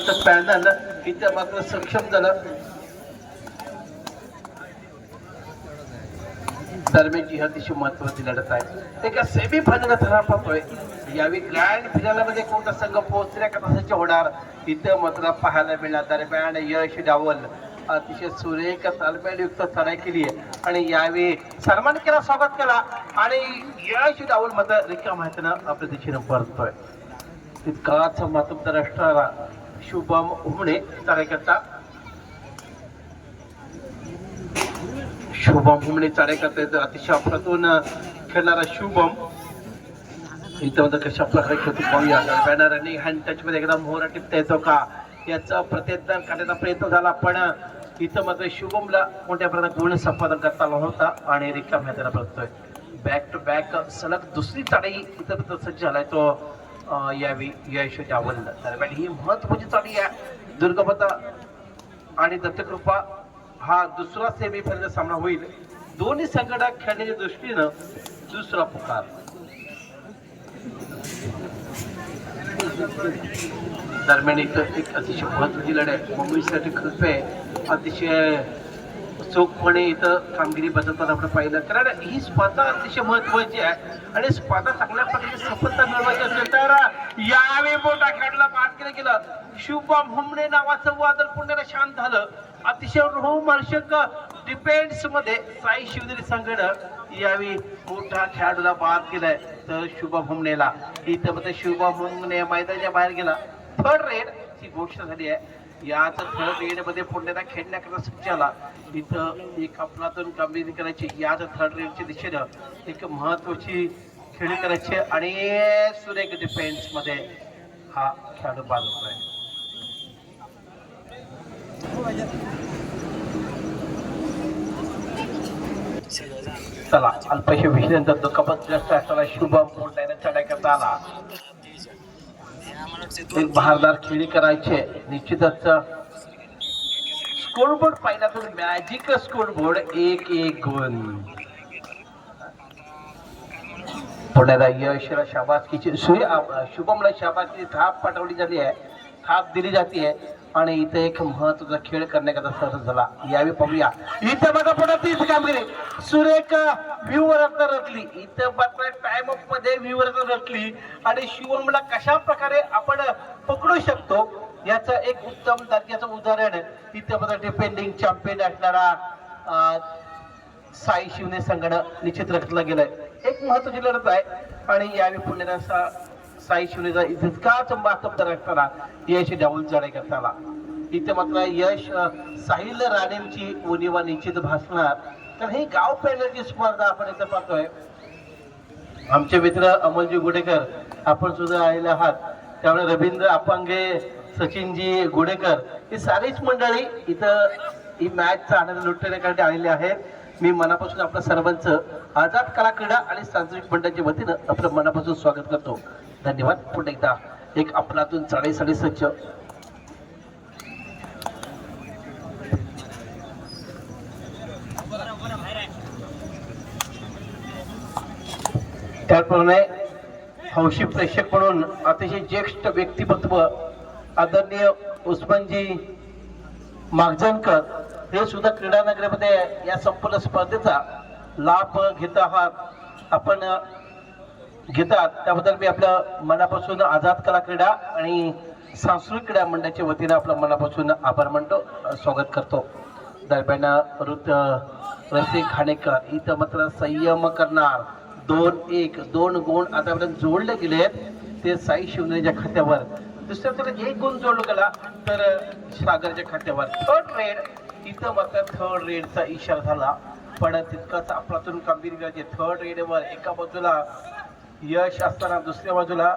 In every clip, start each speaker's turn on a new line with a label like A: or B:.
A: Panel इथे मात्र सक्षम झालं. दरम्यानची ही अतिशय महत्वाची लढत आहे. एका सेमी फायनल ठराव पाहतोय यावेळी ग्रँड फिनालमध्ये कोणता संघ पोहोचल्या का तसाचे होणार? इथं मात्र पाहायला मिळणार. दरम्यान यश डावल. अतिशय सुरेख तालमेलयुक्त चढाई केली आहे. आणि यावेळी सन्मान केला स्वागत केला. आणि यश डावल मात्र रिका माहितीनं आपल्या दिशेनं परतोय तितकाच महत्त्व राष्ट्राला शुभम उमणे कार्यकर्ता. शुभम हुमणे चाडेकरता येतो अतिशय अप्रतून खेळणारा शुभम. इथं मध्ये कशा प्रकारे खेळतो पाहूया. बॅनर आणि हँड टच मध्ये एकदा मोहरा टिपता येतो का? याचा प्रत्येक करण्याचा प्रयत्न झाला पण इथं मात्र शुभमला मोठ्या प्रमाणात गुण संपादन करता आला होता आणि रिकाम्या त्याला बघतोय. बॅक टू बॅक सलग दुसरी चाळी इथं सज्ज झालाय तो. अं, या यशोच्या डावल दरम्यान ही महत्वाची चाळी आहे. दुर्गमता आणि दत्तकृपा हा दुसरा सेमीफायनल सामना होईल. दोन्ही संघटना खेळण्याच्या दृष्टीनं दुसरा पुकार. दरम्यान एक अतिशय महत्वाची लढाई. मुंबईसाठी कृपे अतिशय चोखपणे इथं कामगिरी बदलताना आपण पाहिलं. कारण ही स्पर्धा अतिशय महत्वाची आहे. आणि स्पर्धा चांगल्या प्रकारे सफलता मिळवायची असेल तर यावेळी मोठा खेळाडूला बाद केलं. गेलं शुभम हुमणे नावाचं वादळ पुण्याला शांत झालं. अतिशय रोमहर्षक डिफेन्समध्ये साई शिवनेरी संघटन यावेळी मोठा खेळाडूला बाद केलाय. तर शुभम हुमनेला इथं मध्ये शुभम हुमने मैदानाच्या बाहेर गेला. थर्ड रेड ही घोषणा झाली आहे. याच थर्ड रेडमध्ये पुण्याला खेळण्याकरता सज्जाला इथं एक आपलातून कामगिरी करायची याच थर्ड रेडच्या दिशेनं एक महत्वाची खेळी करायची आणि सुरेख डिफेन्समध्ये हा खेळाडू बाद होतोय चला अल्पशे विषयानंतर दुखापत जास्त असताना शुभम मोठ्याने चढायकरता आला. एक बहारदार खेळी करायचे. निश्चितच स्कोरबोर्ड पाहिला तर मॅजिक स्कोरबोर्ड एक एक गोल पुण्याला यशला शाबासकीची सूर्य शुभमला शाबासकीची थाप पाठवली जाते. आहे थाप दिली जाते. आहे आणि इथे एक महत्त्वाचा खेळ करण्याकरता सरस झाला. यावेळी पाहूया. इथे बघा पुन्हा तीच कामगिरी. सुरेख व्ह्यूवर रचली इथं मात्र टाइम अपमध्ये व्ह्यूवर रचली आणि शिवमला कशा प्रकारे आपण पकडू शकतो याचं एक उत्तम दर्जाचं उदाहरण इथं मात्र डिपेंडिंग चॅम्पियन असणारा साई शिवने संघटन निश्चित रचला गेलाय एक महत्वाची लढत आहे. आणि यावेळी पुण्याला साईश्वरीचा इतकाच मातबदार असताना यश डाऊन चढाई करताना. इथे मात्र यश साहिल राणेंची उणीवा निश्चित भासणार. तर ही गाव पेरण्याची स्पर्धा आपण इथं पाहतोय. आमचे मित्र अमोलजी गुडेकर आपण सुद्धा आलेले आहात. त्यामुळे रवींद्र अपांगे सचिनजी गुडेकर ही सारीच मंडळी इथं ही मॅचचा आनंद लुटण्यासाठी आलेले आहेत. मी मनापासून आपल्या सर्वांचं आझाद कला क्रीडा आणि सांस्कृतिक मंडळाच्या वतीनं आपलं मनापासून स्वागत करतो. धन्यवाद. पुन्हा एकदा एक आपलातून साडेसाडे सज्ज. त्याचप्रमाणे हौशी प्रेक्षक म्हणून अतिशय ज्येष्ठ व्यक्तिमत्व आदरणीय उस्मानजी मागजनकर हे सुद्धा क्रीडानगरीमध्ये या संपूर्ण स्पर्धेचा लाभ घेत आहात. आपण घेतात. त्याबद्दल मी आपल्या मनापासून आझाद कला क्रीडा आणि सांस्कृतिक क्रीडा मंडळाच्या वतीनं आपल्या मनापासून आभार मानतो स्वागत करतो. दरम्यान ऋत रसिक खाणेकर इथं मात्र संयम करणार. दोन एक दोन गुण आतापर्यंत जोडले गेले आहेत. ते साई शिवनेच्या खात्यावर. दुसऱ्या तर एक गुण जोडला गेला तर सागरच्या खात्यावर. थर्ड रेड इथं मात्र थर्ड रेडचा इशारा झाला. पण तितकाच आपलातून कामगिरी करायची थर्ड रेडवर एका बाजूला यश असताना दुसऱ्या बाजूला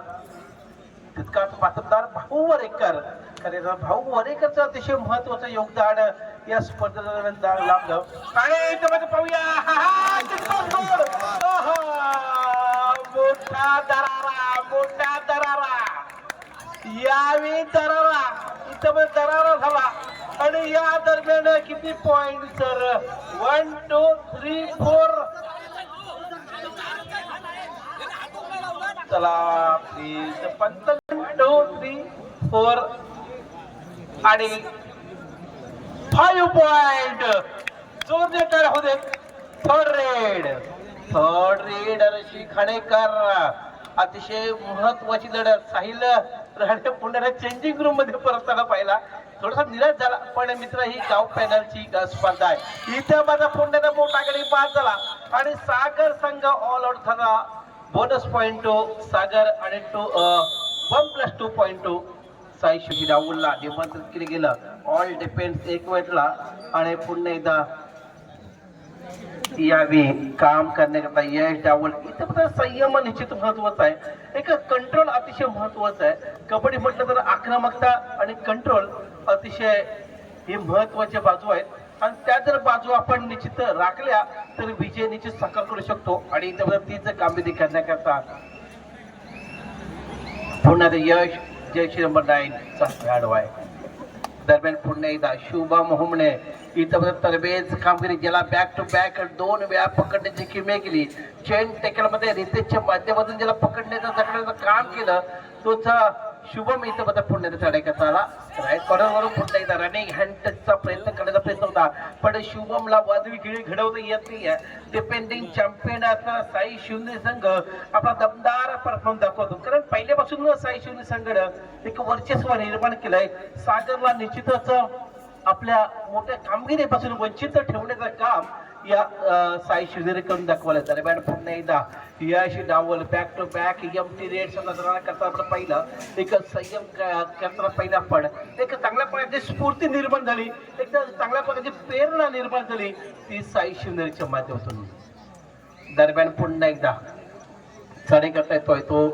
A: तितकाच पातळदार भाऊ वरेकर कारण भाऊ वरेकरचं अतिशय महत्वाचं योगदान या स्पर्धेदरम्यान दा- लाभलं. आणि इथं पाहूया. हा, हा, मोठा दरारा मोठा दरारा. यावेळी दरारा इथं पण दरारा झाला. आणि या दरम्यान किती point sir one two three four चला please punch two three four आणि फाईव्ह पॉइंट जोर देणार होते third raid third raid Rishi Khanekar. अतिशय महत्वाची लढत. साहिल राणे पुण्याला चेंजिंग रूममध्ये परतताना पाहिला. थोडासा निराश झाला पण मित्र ही गाव पॅनलची स्पर्धा आहे. इथे माझा पुण्याचा मोठा गडी पास झाला. आणि सागर संघ ऑल आउट झाला. बोनस पॉइंट टू सागर आणि two one plus two point two Sai Shivji राहुलला निमंत्रित केलं गेलं. ऑल डिपेंड एक वेटला आणि पुन्हा एकदा यावे काम करण्याकरता यश डावल. इथे पण संयम निश्चित महत्त्वाचा आहे. एक कंट्रोल अतिशय महत्वाचं आहे. कबड्डी म्हटलं तर आक्रमकता आणि कंट्रोल अतिशय ही महत्त्वाच्या बाजू आहेत. आणि त्या जर बाजू आपण निश्चित राखल्या तर विजय निश्चित साकार करू शकतो. आणि इथे तीच कामगिरी करण्याकरता पुन्हा ते यश जयश्री नंबर नाईन चा खेळाडू आहे. दरम्यान पुन्हा एकदा शुभम हुमणे. इथं तरबेज कामगिरी ज्याला बॅक टू बॅक दोन वेळा पकडण्याची किमे केली. चेन टेकलमध्ये रितेशच्या माध्यमातून ज्याला पकडण्याचं जखण्याचं काम केलं तोच शुभम इथं मध्ये पुण्यात चढायचा आला राईट कॉर्नरवरून पुन्हा एकदा रनिंग हँडचा प्रयत्न करण्याचा प्रयत्न होता. पण शुभमला वाजवी खेळी घडवता येत नाही डिपेंडिंग चॅम्पियन असणारा साई शिवने संघ आपला दमदार परफॉर्म दाखवतो. कारण पहिल्यापासून साई शिवने संघानं एक वर्चस्व निर्माण केलंय. सागरला निश्चितच आपल्या मोठ्या कामगिरीपासून वंचित ठेवण्याचं काम या साई शिवनेरी करून दाखवलं दरम्यान पुन्हा एकदा Yash Dawal back to back M T raid नजराणा करता आपण पाहिलं एक संयम करताना पहिला पण एक चांगल्या प्रकारची स्फूर्ती निर्माण झाली. एक चांगल्या प्रकारची प्रेरणा निर्माण झाली. ती साई शिवनेरीच्या माध्यमातून. दरम्यान पुन्हा एकदा चढे करता येतोय तो.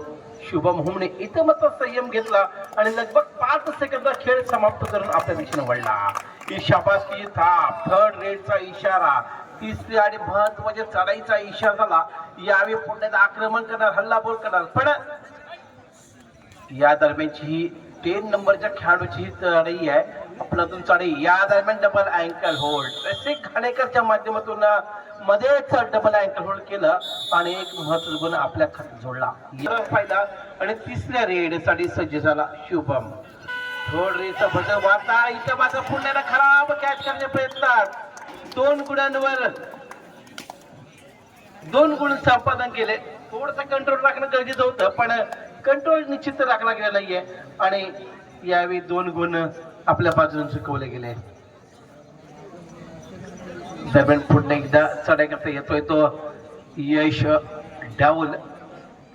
A: शुभम हुमने इथं मात्र संयम घेतला आणि लगभग पाच सेकंदा खेळ समाप्त करून आपल्या दिशेने वळला. ही शाबासकी थाप थर्ड रेडचा इशारा. तिसरी आणि महत्त्वाच्या म्हणजे चढाईचा इशारा झाला. यावेळी पुण्यात आक्रमण करणार हल्लाबोल करणार. पण या दरम्यानची ही टेन नंबरच्या खेळाडूची ही चढाई आहे. आपल्यातून चढाई. या दरम्यान डबल अँकल होल्ड तसे खाणेकरच्या माध्यमातून मध्येच डबल अँकल होल्ड केलं आणि एक महत्त्वाचा गुण आपल्या खात जोडला. फायदा आणि तिसऱ्या रेडसाठी सज्ज झाला शुभम. थोड रेचा भजन वाचा इथं माझा पुण्याला खराब कॅच करण्याचा प्रयत्नात दोन गुणांवर दोन गुण संपादन केले. थोडस कंट्रोल राखणं गरजेचं होतं पण कंट्रोल निश्चित राखला गेला नाहीये. आणि यावेळी दोन गुण आपल्या बाजून चुकवले गेले. दरम्यान पुन्हा एकदा चढाई करता येतोय तो यश डाऊल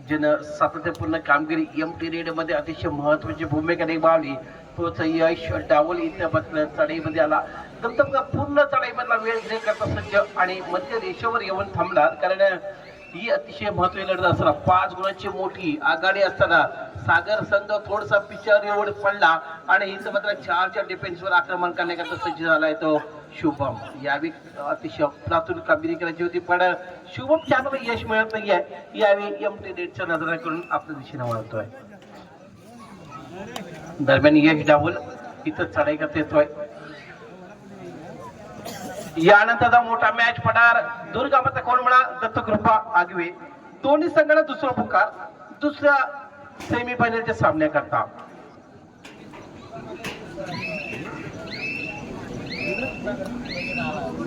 A: ज्यानं सातत्यपूर्ण कामगिरी एम टी रेडमध्ये अतिशय महत्वाची भूमिका निभावली. तोच यश डाऊल इथं बसलं चढाईमध्ये आला. नंतर पूर्ण चढाईमधला वेळ न करता सज्ज आणि मध्य रेषेवर येऊन थांबला कारण ही अतिशय महत्वाची लढत असताना पाच गुणांची मोठी आघाडी असताना सागर संघ थोडसा पिचावर एवढ पडला आणि इथं मात्र चारच्या डिफेन्सवर आक्रमण करण्याकरता सज्ज झालाय तो शुभम. यावेळी अतिशय अफलातून कामगिरी करायची होती पण शुभम चांगलं यश मिळत नाहीये. यावेळी एम टी डेटच्या नजरा करून आपल्या दिशेने वळतोय. दरम्यान यश डावल इथं चढाई करता येतोय. यानंतरचा मोठा मॅच पडणार. दुर्गामाता कोण म्हणा दत्तकृपा आगवे. दोन्ही संघाला दुसरा पुकार दुसऱ्या सेमी फायनलच्या सामन्याकरता.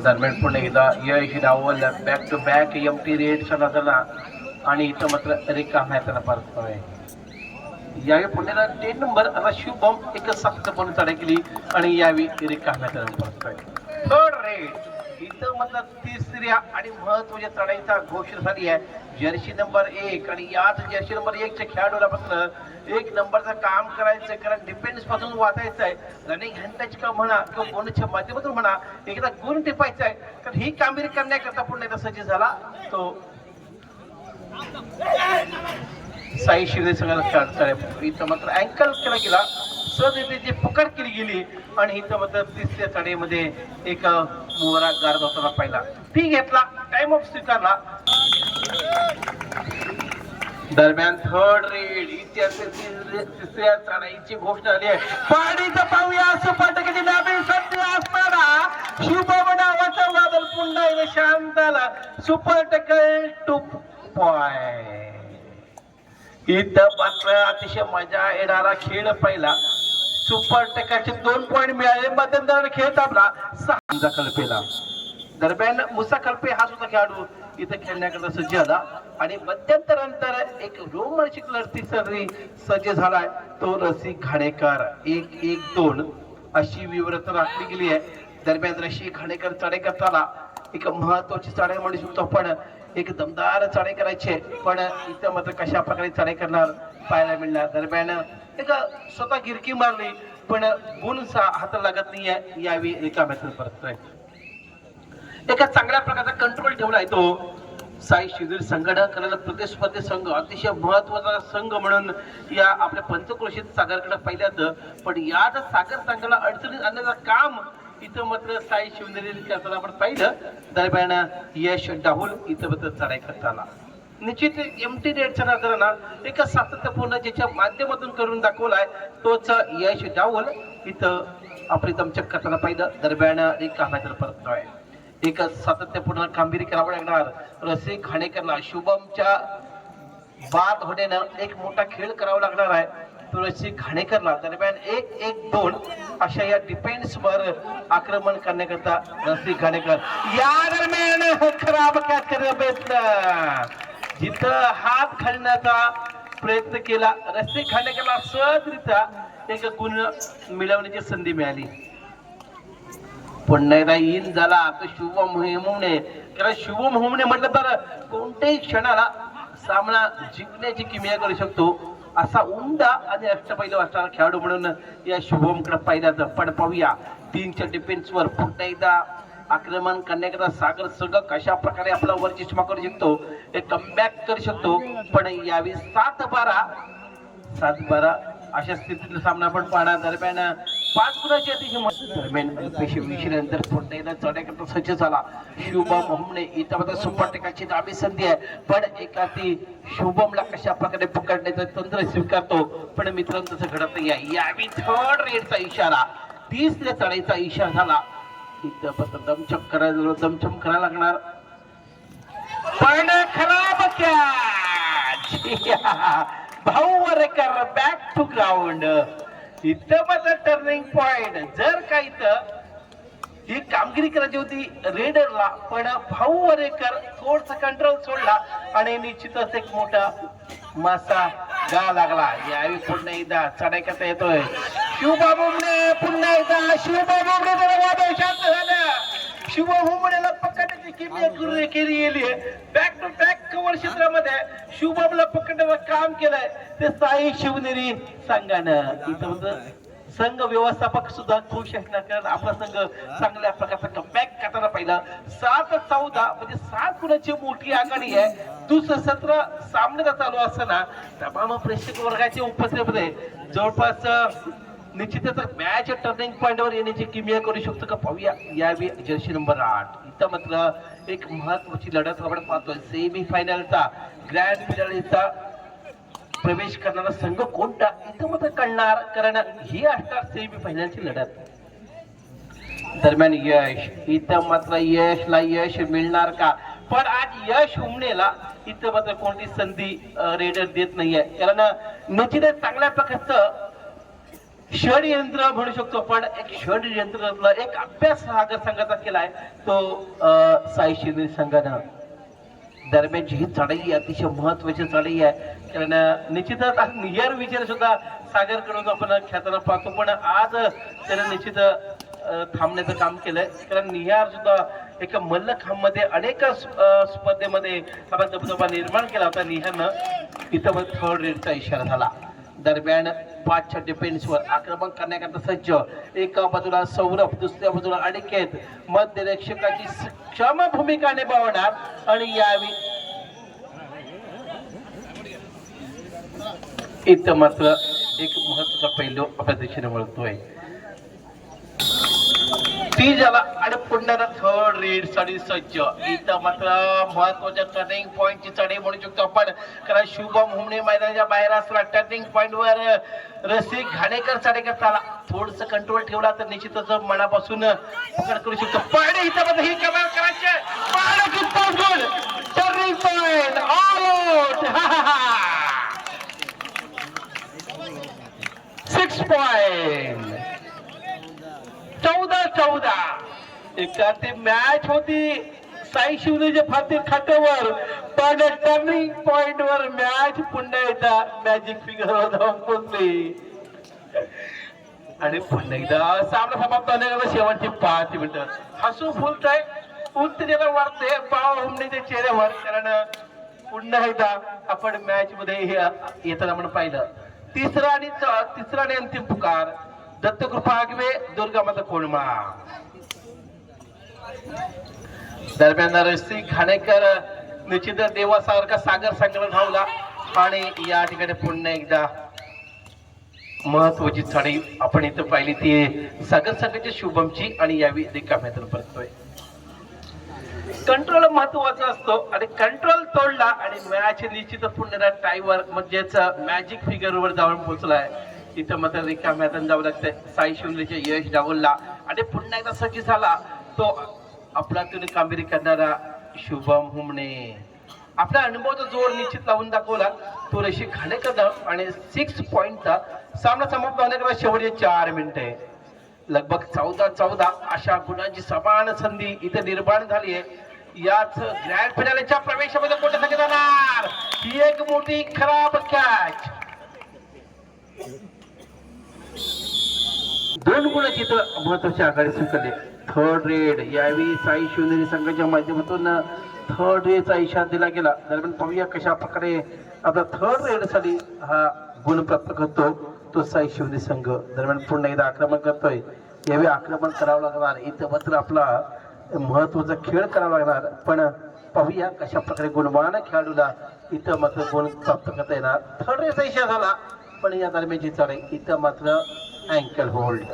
A: दरम्यान पुन्हा एकदा Yash Rawal back to back M T raid सणाला आणि इथं मात्र रिकाम्या त्याला आहे यावेळी पुण्याला टेन नंबर आता शुभम एक सक्त पण चढाई केली आणि यावेळी रिकाम्या त्याला परतोय थर्ड रेड इथं मतलब तिसऱ्या आणि महत्त्वाच्या चढाईचा घोषणा झाली आहे. जर्सी नंबर एक आणि याच जर्सी नंबर एक च्या खेळाडूला फक्त एक नंबरचं काम करायचं कारण डिफेन्सपासून वाचायचं आहे रनिंग हँडटच का म्हणा किंवा बोनच्या माध्यमातून म्हणा एकदा गुण टिपायचा आहे कारण ही कामगिरी करण्याकरता पुन्हा एकदा सज्ज झाला तो साई शिर्दे सगळ्याला खेळाडू इथं मात्र अँकल केला गेला. सहजरित्याची पकड केली गेली. आणि इथं मात्र तिसऱ्या चढाईमध्ये एक मोहरा गारद होताना पाहिला. ती घेतला. टाइम ऑफ स्वीकारला. दरम्यान थर्ड रेड इतिहास तिसऱ्या चढाईची घोषणा झाली आहे. पाणीचं पाहूया सुपाटकीची नाबी सत्य असताना शुभमनावाचा वादळ पुन्हा एकदा शांत आला. सुपर टकल टू पॉइंट इथं मात्र अतिशय मजा येणारा खेळ पहिला. सुपर टेकाचे दोन पॉईंट मिळाले. मध्यंतर खेळ थांबला. सहा कल्पेला दरम्यान मुसा कल्पे हा सुद्धा खेळाडू इथे खेळण्याकरता सज्ज झाला. आणि मध्यंतरानंतर एक रोमांचिक लढतीसाठी सज्ज झालाय. तो रसिक घाणेकर एक एक दोन. अशी विवरता राखली गेली आहे. दरम्यान रसिक घाणेकर चढे करताना एक महत्वाची चढाई म्हणू शकतो आपण. एक दमदार चढाई करायची. पण इथं मात्र कशा प्रकारे चढाई करणार पाहायला मिळणार. दरम्यान एका स्वतः गिरकी मारली पण गुण सा हात लागत आहे यावेळी एका मॅच परतोय एका चांगल्या प्रकारचा कंट्रोल ठेवला आहे तो. साई शिबिर संघटना करायला प्रतिस्पर्धी संघ अतिशय महत्त्वाचा संघ म्हणून या आपल्या पंचक्रोशीत सागरकडे पहिल्यांदा पण या जर सागर संघाला अडचणीत आणण्याचं काम इथं मात्र साई शिवनेरी करताना आपण पाहिलं. दरम्यान यश डाहुल इथं मात्र चढाई करताना. आला निश्चित एम टी रेडचा नजराना एका सातत्यपूर्ण ज्याच्या माध्यमातून करून दाखवलाय तोच यश डावल इथं आपली दमचक करताना पाहिलं दरम्यान एक कामातर परतोय एक सातत्यपूर्ण कामगिरी करावं लागणार. रसिक घाणेकरला शुभमच्या बाद होण्यानं एक मोठा खेळ करावा लागणार आहे. तो रसिक घाणेकरला दरम्यान एक एक दोन अशा या डिफेन्स वर आक्रमण करण्याकरता रसिक घाणेकर. या दरम्यान खराब कॅच करण्याचा प्रयत्न जिथं हात घालण्याचा प्रयत्न केला रस्ते खाण्या केला सहजरित्या एक गुण मिळवण्याची संधी मिळाली. पण एकदा इन झाला तर शुभम मोहिमने कारण शुभम हुमणे म्हटलं तर कोणत्याही क्षणाला सामना जिंकण्याची किमया करू शकतो असा उमदा आणि अष्टपैलू असणारा खेळाडू म्हणून या शुभमकडे पाहिल्याचं पण पाहूया. तीनच्या डिफेन्सवर पुन्हा एकदा आक्रमण करण्याकरता सागर संघ कशा प्रकारे आपला वर चष्मा करू शकतो हे कमबॅक करू शकतो. पण यावेळी सात बारा सात बारा अशा स्थितीतला सामना आपण पाहणार. दरम्यान पाच गुणाची अतिशय दरम्यान अल्पेशी विषयानंतर पुन्हा एकदा चढ्याकरता सज्ज झाला. शुभम हमने इथं सुपर टेकाची दाबी संधी आहे. पण एका ती शुभमला कशा प्रकारे पकडण्याचं तंत्र स्वीकारतो पण मित्रांनो तसं घडत नाही आहे यावेळी थर्ड रेडचा इशारा तिसऱ्या चढाईचा इशारा झाला. तिथं पत्र दमछम करायला दमछम करायला लागणार. पण खराब भाऊ वरेकर बॅक टू ग्राउंड इथं मात्र टर्निंग पॉइंट जर का इथं ही कामगिरी करायची होती रेडरला पण भाऊ वरेकर थोडस कंट्रोल सोडला आणि निश्चितच एक मोठा मासा गा लागला. यावेळी पुन्हा एकदा चढाई येतोय. शिवबाबूने पुन्हा एकदा शिवबाबूने वादळ शांत झालं. शिवभूमनेला पकडण्याची किमया केली गेली बॅक टू बॅक कवर क्षेत्रामध्ये शिवबाबूला पकडण्याचं काम केलंय. ते साई शिवनेरी संघानं. इथं म्हणजे संघ व्यवस्थापक सुद्धा खुश असणार कारण आपला संघ चांगल्या प्रकारचा कमबॅक करताना पाहिला. सात चौदा म्हणजे सात गुणाची मोठी आघाडी आहे. दुसरं सत्र सामन्याचा चालू असताना तमाम प्रेक्षक वर्गाचे उपस्थितीमध्ये जवळपास निश्चितच मॅच टर्निंग पॉईंटवर येण्याची किमिया करू शकतो का? पाहूया. यावेळी जर्सी नंबर आठ. इथं मात्र एक महत्वाची लढत आपण पाहतोय. सेमी फायनलचा ग्रँड फिनालेचा प्रवेश करणारा संघ कोणता? इथं मात्र कळणार कारण ही असणार सेमी फायनलची लढत. दरम्यान यश. इथं मात्र यशला यश मिळणार का? पण आज यश हुमणेला इथं मात्र कोणती संधी रेडर देत नाहीये. कारण निश्चितच चांगल्या प्रकारचं षडयंत्र म्हणू शकतो पण एक षडयंत्रातला एक अभ्यास सागर संघाचा केलाय तो अं, साई शिंदे संघानं. दरम्यानची ही चढाई अतिशय महत्वाची चढाई आहे. कारण निश्चितच नियर विचार सुद्धा सागरकडून आपण खेळताना पाहतो. पण आज त्यानं निश्चित थांबण्याचं काम केलंय. कारण निहार सुद्धा एका मल्लखांमध्ये अनेक स्प- स्पर्धेमध्ये आपण धबधबा निर्माण केला होता निहानं इथं मग थर्ड रेडचा इशारा झाला. दरम्यान पाचच्या डिफेन्सवर आक्रमण करण्याकरता सज्ज. एका बाजूला सौरभ दुसऱ्या बाजूला अनिकेत. मध्यरक्षकाची सक्षम भूमिका निभावणार आणि यावेळी इथं मात्र एक महत्त्वाचा पैलू आपल्या दिशेने वळतोय. ती झाला. आणि पुन्हा थर्ड रेड साडी सज्ज. इथं मात्र महत्त्वाच्या टर्निंग पॉईंटची चढाई म्हणू शकतो आपण. कारण शुभम हुमणे मैदानाच्या बाहेर असला टर्निंग पॉईंट वर रसिक घाणेकर चढाई करता आला थोडस कंट्रोल ठेवला तर निश्चितच मनापासून पकड करू शकतो. पण इथं मात्र ही कमाल करायचे. Turning point all out six six चौदा एकदा एका ते मॅच होती. साई शिवनेच्या फातील खात्यावर पण टर्निंग पॉइंट वर मॅच पुन्हा एकदा मॅजिक फिगर जाऊन पोचली आणि पुन्हा एकदा सामना समाप्त होण्याकरता शेवटची पाच मिनिटं. हसू फुलतंय उत्तेजना वाढते. पाव हुमणीच्या चेहऱ्यावर. कारण पुन्हा एकदा आपण मॅच मध्ये येताना आपण पाहिलं. तिसरा आणि तिसरा आणि अंतिम पुकार. दत्तकृपा आगवे दुर्गा माता कोणमाळा दरम्यान रस्ती खाणेकर निश्चित देवासारखा सागर संग्रह धावला. आणि या ठिकाणी पुन्हा एकदा महत्वाची साडी आपण इथं पाहिली ती सागर संघाची शुभमची आणि यावी रिकाम्यातून परतोय कंट्रोल महत्त्वाचा असतो आणि कंट्रोल तोडला आणि मॅच निश्चित पुन्हा टाईवर म्हणजेच मॅजिक फिगर वर जाऊन पोहोचलाय. तिथं मात्र रिकाम्यातून जावं लागतं साई शिवलेचे यश डावलला. आणि पुन्हा एकदा सज्ज झाला. तो आपला तुम्ही कामगिरी करणारा शुभम हुमणे. आपल्या तो जोर निश्चित लावून दाखवला. तो रशी खाणेकर आणि सिक्स पॉईंटचा सामना समाप्त होण्याकडे शेवटचे चार मिनिटे लगभग चौदा चौदा अशा गुणांची समान संधी इथे निर्माण झाली आहे. याच ग्रँड फिनालेच्या प्रवेशामध्ये कोणत्या संख्या जाणार? ही एक मोठी खराब कॅच दोन गुण तिथं महत्वाची आघाडी स्वीकारली. थर्ड रेड यावेळी साई शिवनेरी संघाच्या माध्यमातून थर्ड रेडचा इशारा दिला गेला. दरम्यान पाहूया कशा प्रकारे आता थर्ड रेडसाठी हा गुण प्राप्त करतो तो साई शिवनेरी संघ. दरम्यान पुन्हा एकदा आक्रमण करतोय. यावेळी आक्रमण करावं लागणार. इथं मात्र आपला महत्त्वाचा खेळ करावा लागणार. पण पाहूया कशा प्रकारे गुणवान खेळाडूला इथं मात्र गुण प्राप्त करता येणार. थर्ड रेडचा इशारा झाला. पण या दरम्यानची चढाई. इथं मात्र अँकल होल्ड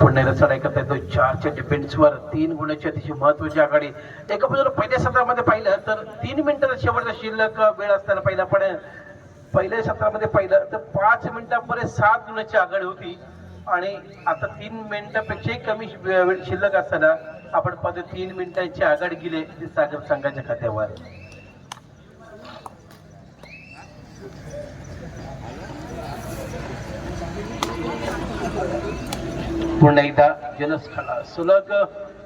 A: पुन्हा एकदा येतो चारच्या डिफेन्सवर तीन गुणाची अतिशय महत्वाची आघाडी. एका बाजूला पहिल्या सत्रामध्ये पाहिलं तर तीन मिनिटाचा शेवटचा शिल्लक वेळ असताना पहिला. पण पहिल्या सत्रामध्ये पाहिलं तर पाच मिनिटांपर्यंत सात गुणाची आघाडी होती. आणि आता तीन मिनिटापेक्षाही कमी वेळ शिल्लक असताना आपण पाहतो तीन मिनिटांची आघाडी गेले ते सागर संघाच्या खात्यावर. पुन्हा एकदा जलस खाला. सुलग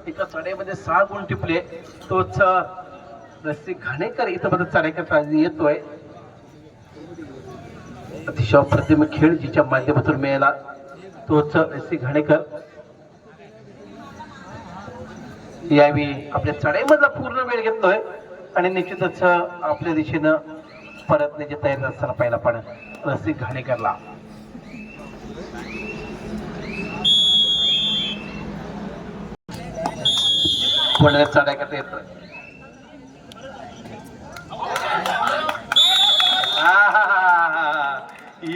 A: एका चढाईमध्ये सहा गुण टिपले. तोच रस्सी घाणेकर इथं मध्ये चढाई येतोय. अतिशय प्रतिम खेळ जिच्या माध्यमातून मिळाला. स्तोत्सव एस सी घाणेकर. यावेळी आपल्या चढाईमधला पूर्ण वेळ घेतोय आणि निश्चितच आपल्या दिशेनं परतण्याची तयारी असताना पाहिला पण रसिक घाणेकरला. पुण्यात चढाई करता येतोय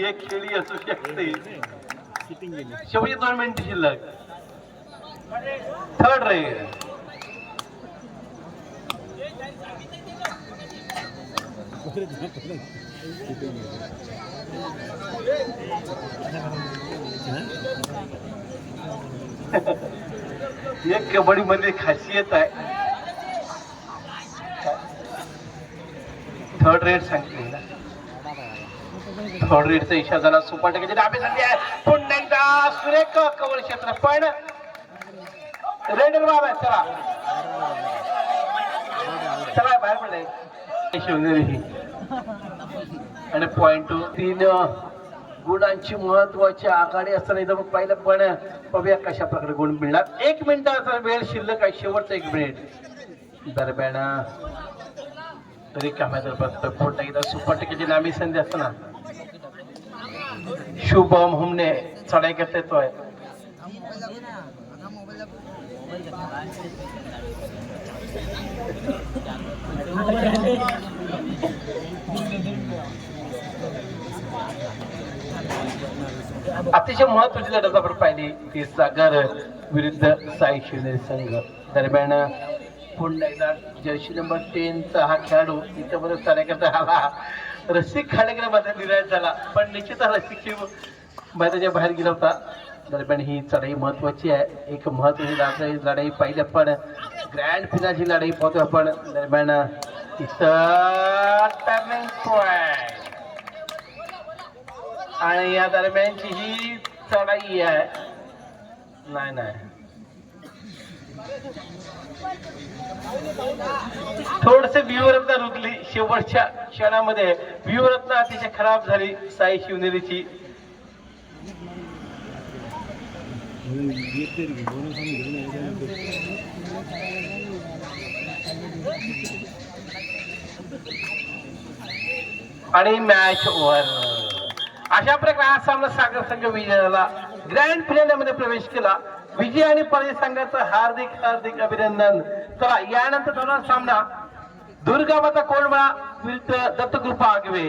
A: एक खेळी असू शकते. शेवटी दोन मिनिट शिल्लक. थर्ड रेड एक कबड्डी मध्ये खासियत आहे. थर्ड रेड सांगते. थर्ड रेडचा झाला. सुपर टक्क्याची डाबी संधी आहे. पुन्हा एकदा सुरेख कवल क्षेत्र. पण रेड बाब आहे चला. चला बाहेर पडले. शिवनेरी आणि पॉइंट टू तीन गुणांची महत्वाची आघाडी असताना इथं मग पाहिलं पण बघूया कशा प्रकारे गुण मिळणार. एक मिनिटाचा वेळ शिल्लक आहे. शेवटचा एक मिनिट. दरम्यान रिकाम्या बसतो पुन्हा एकदा सुपर टिकेची नामी संधी असताना. शुभम हुमने चढाई तो येतोय अतिशय महत्वाची लढत आपण पाहिली. ती सागर विरुद्ध साई शिवनेरी संघ. दरम्यान पुन्हा एकदा जर्सी नंबर टेनचा हा खेळाडू इथं बरोबर चढाई आला. रसिक खाडेकडे माझा निराश झाला. पण निश्चित हा रसिकची मैदानाच्या बाहेर गेला होता. दरम्यान ही चढाई महत्वाची आहे. एक महत्वाची लढाई लढाई पाहिली आपण. ग्रँड फिनाची लढाई पाहतो आपण. दरम्यान टर्निंग पॉइंट आणि या दरम्यानची ही चढाई आहे. नाही नाही. थोडस व्यूवरत्न रुतली. शेवटच्या क्षणामध्ये व्यूवरत्न अतिशय खराब झाली साई शिवनेरीची. आणि मॅच ओव्हर अशा प्रकारे आज सामना सागर संघ विजय झाला ग्रँड फिनाले प्रवेश केला. विजय आणि पराजय संघाचं हार्दिक हार्दिक अभिनंदन. चला यानंतर सामना. दुर्गामाता कोळमळा विरुद्ध दत्तकृपा आगवे.